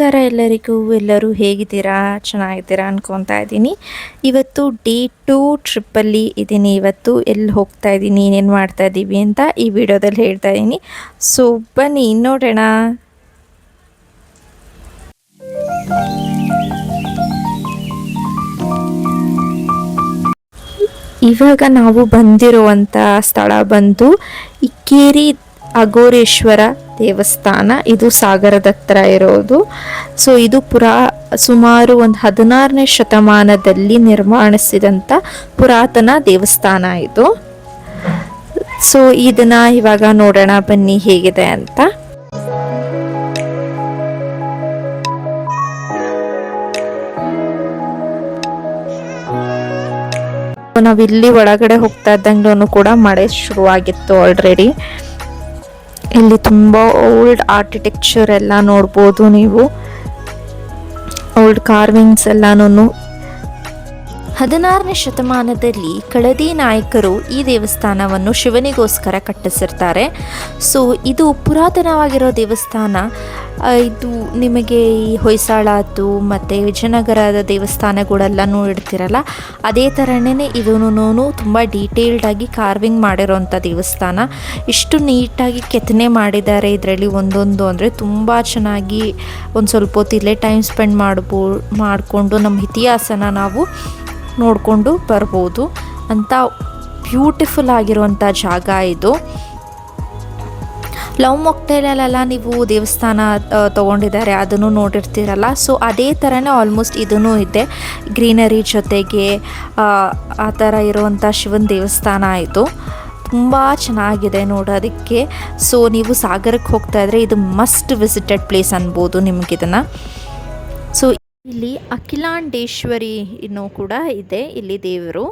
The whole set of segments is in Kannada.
ಎಲ್ಲರಿಗೂ, ಎಲ್ಲರೂ ಹೇಗಿದ್ದೀರಾ? ಚೆನ್ನಾಗಿದ್ದೀರಾ ಅನ್ಕೊತಾ ಇದ್ದೀನಿ. ಇವತ್ತು ಡೇ ಟೂ ಟ್ರಿಪ್ಪಲ್ಲಿ ಇದ್ದೀನಿ. ಇವತ್ತು ಎಲ್ಲಿ ಹೋಗ್ತಾ ಇದ್ದೀನಿ, ಏನೇನು ಮಾಡ್ತಾ ಇದ್ದೀವಿ ಅಂತ ಈ ವಿಡಿಯೋದಲ್ಲಿ ಹೇಳ್ತಾ ಇದ್ದೀನಿ. ಸೊ, ಬನ್ನಿ, ನೋಡೋಣ. ಇವಾಗ ನಾವು ಬಂದಿರುವಂಥ ಸ್ಥಳ ಬಂದು ಇಕ್ಕೇರಿ ಅಘೋರೇಶ್ವರ ದೇವಸ್ಥಾನ. ಇದು ಸಾಗರದ ಹತ್ರ ಇರೋದು. ಸೊ ಇದು ಪುರಾ ಸುಮಾರು ಒಂದು ಹದಿನಾರನೇ ಶತಮಾನದಲ್ಲಿ ನಿರ್ಮಾಣಿಸಿದಂಥ ಪುರಾತನ ದೇವಸ್ಥಾನ ಇದು. ಸೊ ಇದನ್ನ ಇವಾಗ ನೋಡೋಣ ಬನ್ನಿ ಹೇಗಿದೆ ಅಂತ. ನಾವಿಲ್ಲಿ ಒಳಗಡೆ ಹೋಗ್ತಾ ಇದ್ದಂಗ್ಲೂ ಕೂಡ ಮಳೆ ಶುರುವಾಗಿತ್ತು ಆಲ್ರೆಡಿ ಇಲ್ಲಿ ತುಂಬ ಓಲ್ಡ್ ಆರ್ಕಿಟೆಕ್ಚರ್ ಎಲ್ಲ ನೋಡ್ಬೋದು ನೀವು. ಓಲ್ಡ್ ಕಾರ್ವಿಂಗ್ಸ್ ಎಲ್ಲಾನು ಹದಿನಾರನೇ ಶತಮಾನದಲ್ಲಿ ಕಳದಿ ನಾಯಕರು ಈ ದೇವಸ್ಥಾನವನ್ನು ಶಿವನಿಗೋಸ್ಕರ ಕಟ್ಟಿಸಿರ್ತಾರೆ. ಸೊ ಇದು ಪುರಾತನವಾಗಿರೋ ದೇವಸ್ಥಾನ. ಇದು ನಿಮಗೆ ಈ ಹೊಯ್ಸಳದ್ದು ಮತ್ತು ವಿಜಯನಗರದ ದೇವಸ್ಥಾನಗಳೆಲ್ಲ ಇಡ್ತಿರಲ್ಲ, ಅದೇ ಥರನೇ ಇದನ್ನು ತುಂಬ ಡೀಟೇಲ್ಡಾಗಿ ಕಾರ್ವಿಂಗ್ ಮಾಡಿರೋಂಥ ದೇವಸ್ಥಾನ. ಇಷ್ಟು ನೀಟಾಗಿ ಕೆತ್ತನೆ ಮಾಡಿದ್ದಾರೆ ಇದರಲ್ಲಿ ಒಂದೊಂದು ಅಂದರೆ ತುಂಬ ಚೆನ್ನಾಗಿ ಒಂದು ಸ್ವಲ್ಪ ಹೊತ್ತು ಇಲ್ಲೇ ಟೈಮ್ ಸ್ಪೆಂಡ್ ಮಾಡ್ಬೋ, ಮಾಡಿಕೊಂಡು ನಮ್ಮ ಇತಿಹಾಸನ ನಾವು ನೋಡಿಕೊಂಡು ಬರ್ಬೋದು. ಅಂತ ಬ್ಯೂಟಿಫುಲ್ ಆಗಿರುವಂಥ ಜಾಗ ಇದು. ಲವ್ ಮೊಕ್ಟೈಲಲ್ಲೆಲ್ಲ ನೀವು ದೇವಸ್ಥಾನ ತೊಗೊಂಡಿದ್ದಾರೆ ಅದನ್ನು ನೋಡಿರ್ತೀರಲ್ಲ. ಸೊ ಅದೇ ಥರನೇ ಆಲ್ಮೋಸ್ಟ್ ಇದೂ ಇದೆ. ಗ್ರೀನರಿ ಜೊತೆಗೆ ಆ, ಆ ಥರ ಇರುವಂಥ ಶಿವನ ದೇವಸ್ಥಾನ ಇದು. ತುಂಬ ಚೆನ್ನಾಗಿದೆ ನೋಡೋದಕ್ಕೆ. ಸೊ ನೀವು ಸಾಗರಕ್ಕೆ ಹೋಗ್ತಾ ಇದ್ರೆ ಇದು ಮಸ್ಟ್ ವಿಸಿಟೆಡ್ ಪ್ಲೇಸ್ ಅನ್ಬೋದು ನಿಮಗಿದನ್ನು ಸೊ ಇಲ್ಲಿ ಅಖಿಲಾಂಡೇಶ್ವರಿ ಇನ್ನೂ ಕೂಡ ಇದೆ ಇಲ್ಲಿ ದೇವರು.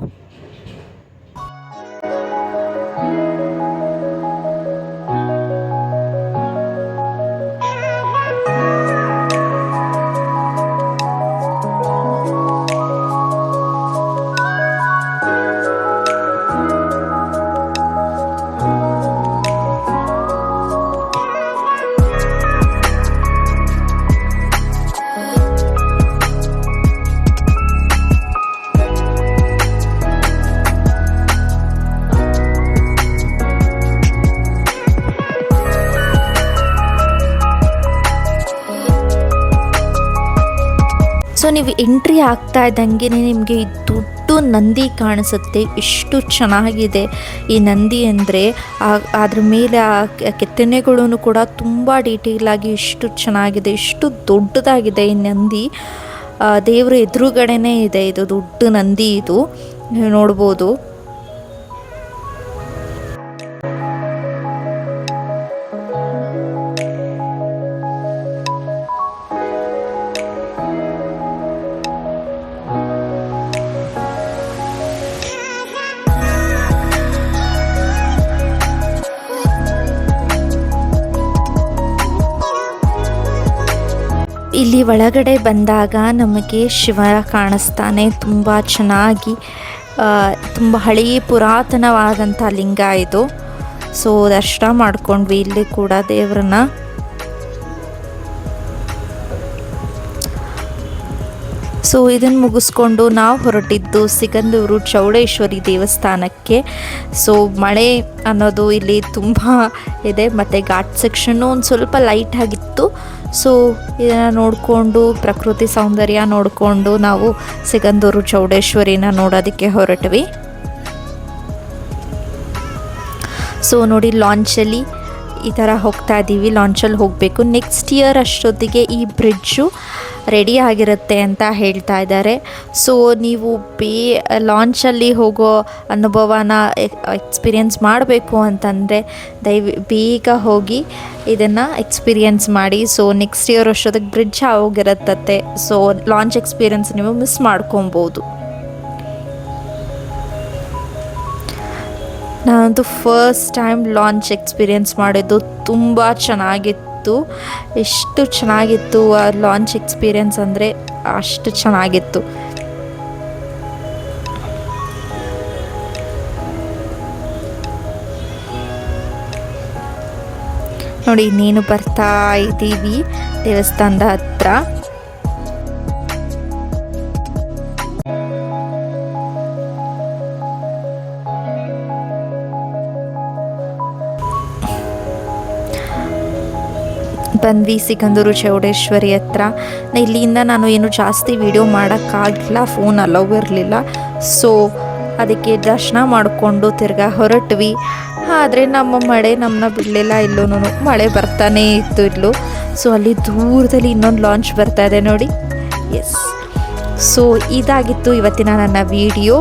ಸೊ ನೀವು ಎಂಟ್ರಿ ಆಗ್ತಾ ಇದ್ದಂಗೆ ನಿಮಗೆ ಈ ದೊಡ್ಡ ನಂದಿ ಕಾಣಿಸುತ್ತೆ. ಎಷ್ಟು ಚೆನ್ನಾಗಿದೆ ಈ ನಂದಿ ಅಂದರೆ. ಅದ್ರ ಮೇಲೆ ಆ ಕೆತ್ತನೆಗಳೂ ಕೆತ್ತನೆಗಳು ಕೂಡ ತುಂಬ ಡೀಟೇಲಾಗಿ ಎಷ್ಟು ಚೆನ್ನಾಗಿದೆ. ಎಷ್ಟು ದೊಡ್ಡದಾಗಿದೆ ಈ ನಂದಿ. ದೇವರ ಎದುರುಗಡೆನೇ ಇದೆ ಇದು ದೊಡ್ಡ ನಂದಿ ಇದು. ನೋಡ್ಬೋದು. ಇಲ್ಲಿ ಒಳಗಡೆ ಬಂದಾಗ ನಮಗೆ ಶಿವ ಕಾಣಿಸ್ತಾನೆ. ತುಂಬ ಚೆನ್ನಾಗಿ ತುಂಬ ಹಳೆಯ ಪುರಾತನವಾದಂಥ ಲಿಂಗ ಇದು. ಸೊ, ದರ್ಶನ ಮಾಡ್ಕೊಂಡ್ವಿ ಇಲ್ಲಿ ಕೂಡ ದೇವ್ರನ್ನ. ಸೊ ಇದನ್ನು ಮುಗಿಸ್ಕೊಂಡು ನಾವು ಹೊರಟಿದ್ದು ಸಿಗಂದೂರು ಚೌಡೇಶ್ವರಿ ದೇವಸ್ಥಾನಕ್ಕೆ. ಸೊ, ಮಳೆ ಅನ್ನೋದು ಇಲ್ಲಿ ತುಂಬ ಇದೆ. ಮತ್ತು ಘಾಟ್ ಸೆಕ್ಷನ್ನು ಒಂದು ಸ್ವಲ್ಪ ಲೈಟ್ ಆಗಿತ್ತು ಸೊ ಇದನ್ನು ನೋಡಿಕೊಂಡು, ಪ್ರಕೃತಿ ಸೌಂದರ್ಯ ನೋಡಿಕೊಂಡು ನಾವು ಸಿಗಂದೂರು ಚೌಡೇಶ್ವರಿನ ನೋಡೋದಕ್ಕೆ ಹೊರಟ್ವಿ. ಸೊ ನೋಡಿ ಲಾಂಚಲ್ಲಿ ಈ ಥರ ಹೋಗ್ತಾ ಇದ್ದೀವಿ ಲಾಂಚಲ್ಲಿ ಹೋಗಬೇಕು. ನೆಕ್ಸ್ಟ್ ಇಯರ್ ಅಷ್ಟೊತ್ತಿಗೆ ಈ ಬ್ರಿಡ್ಜು ರೆಡಿ ಆಗಿರುತ್ತೆ ಅಂತ ಹೇಳ್ತಾ ಇದ್ದಾರೆ. ಸೊ ನೀವು ಬೇ ಲಾಂಚಲ್ಲಿ ಹೋಗೋ ಅನುಭವನ ಎಕ್ಸ್ಪೀರಿಯನ್ಸ್ ಮಾಡಬೇಕು ಅಂತಂದರೆ ದಯವಿ ಬೇಗ ಹೋಗಿ ಇದನ್ನು ಎಕ್ಸ್ಪೀರಿಯನ್ಸ್ ಮಾಡಿ. ಸೊ ನೆಕ್ಸ್ಟ್ ಇಯರ್ ಅಷ್ಟೊತ್ತಿಗೆ ಬ್ರಿಡ್ಜ್ ಹೋಗಿರತ್ತೆ ಸೊ ಲಾಂಚ್ ಎಕ್ಸ್ಪೀರಿಯನ್ಸ್ ನೀವು ಮಿಸ್ ಮಾಡ್ಕೊಬೋದು. ನಾನಂತೂ ಫಸ್ಟ್ ಟೈಮ್ ಲಾಂಚ್ ಎಕ್ಸ್ಪೀರಿಯೆನ್ಸ್ ಮಾಡಿದ್ದು ತುಂಬ ಚೆನ್ನಾಗಿತ್ತು. ಎಷ್ಟು ಚೆನ್ನಾಗಿತ್ತು ಆ ಲಾಂಚ್ ಎಕ್ಸ್ಪೀರಿಯೆನ್ಸ್ ಅಂದರೆ ಅಷ್ಟು ಚೆನ್ನಾಗಿತ್ತು. ನೋಡಿ ನೀನು ಬರ್ತಾ ಇದ್ದೀವಿ ದೇವಸ್ಥಾನದ ಹತ್ರ. ಬಂದ್ವಿ ಸಿಗಂದೂರು ಚೌಡೇಶ್ವರಿ ಹತ್ರ. ಇಲ್ಲಿಂದ ನಾನು ಏನು ಜಾಸ್ತಿ ವಿಡಿಯೋ ಮಾಡೋಕ್ಕಾಗಲಿಲ್ಲ ಫೋನ್ ಅಲೌ ಇರಲಿಲ್ಲ. ಸೊ ಅದಕ್ಕೆ ದರ್ಶನ ಮಾಡಿಕೊಂಡು ತಿರ್ಗಾ ಹೊರಟ್ವಿ. ಆದರೆ ನಮ್ಮ ಮಳೆ ನಮ್ಮನ್ನ ಬಿಡಲಿಲ್ಲ ಇಲ್ಲೂ ಮಳೆ ಬರ್ತಾನೇ ಇತ್ತು ಇಲ್ಲೂ ಸೊ ಅಲ್ಲಿ ದೂರದಲ್ಲಿ ಇನ್ನೊಂದು ಲಾಂಚ್ ಬರ್ತಾ ಇದೆ ನೋಡಿ. ಎಸ್ ಸೊ ಇದಾಗಿತ್ತು ಇವತ್ತಿನ ನನ್ನ ವಿಡಿಯೋ.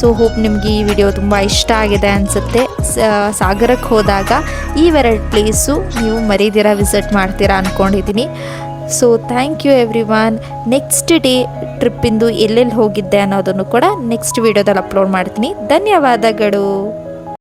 ಸೊ ಹೋಪ್ ನಿಮಗೆ ಈ ವಿಡಿಯೋ ತುಂಬ ಇಷ್ಟ ಆಗಿದೆ ಅನಿಸುತ್ತೆ. ಸಾಗರಕ್ಕೆ ಹೋದಾಗ ಇವೆರಡು ಪ್ಲೇಸು ನೀವು ಮರೀದಿರ ವಿಸಿಟ್ ಮಾಡ್ತೀರಾ ಅಂದ್ಕೊಂಡಿದ್ದೀನಿ so thank you every next day ಟ್ರಿಪ್ಪಿಂದು ಎಲ್ಲೆಲ್ಲಿ ಹೋಗಿದ್ದೆ ಅನ್ನೋದನ್ನು ಕೂಡ ನೆಕ್ಸ್ಟ್ ವಿಡಿಯೋದಲ್ಲಿ ಅಪ್ಲೋಡ್ ಮಾಡ್ತೀನಿ. ಧನ್ಯವಾದಗಳು.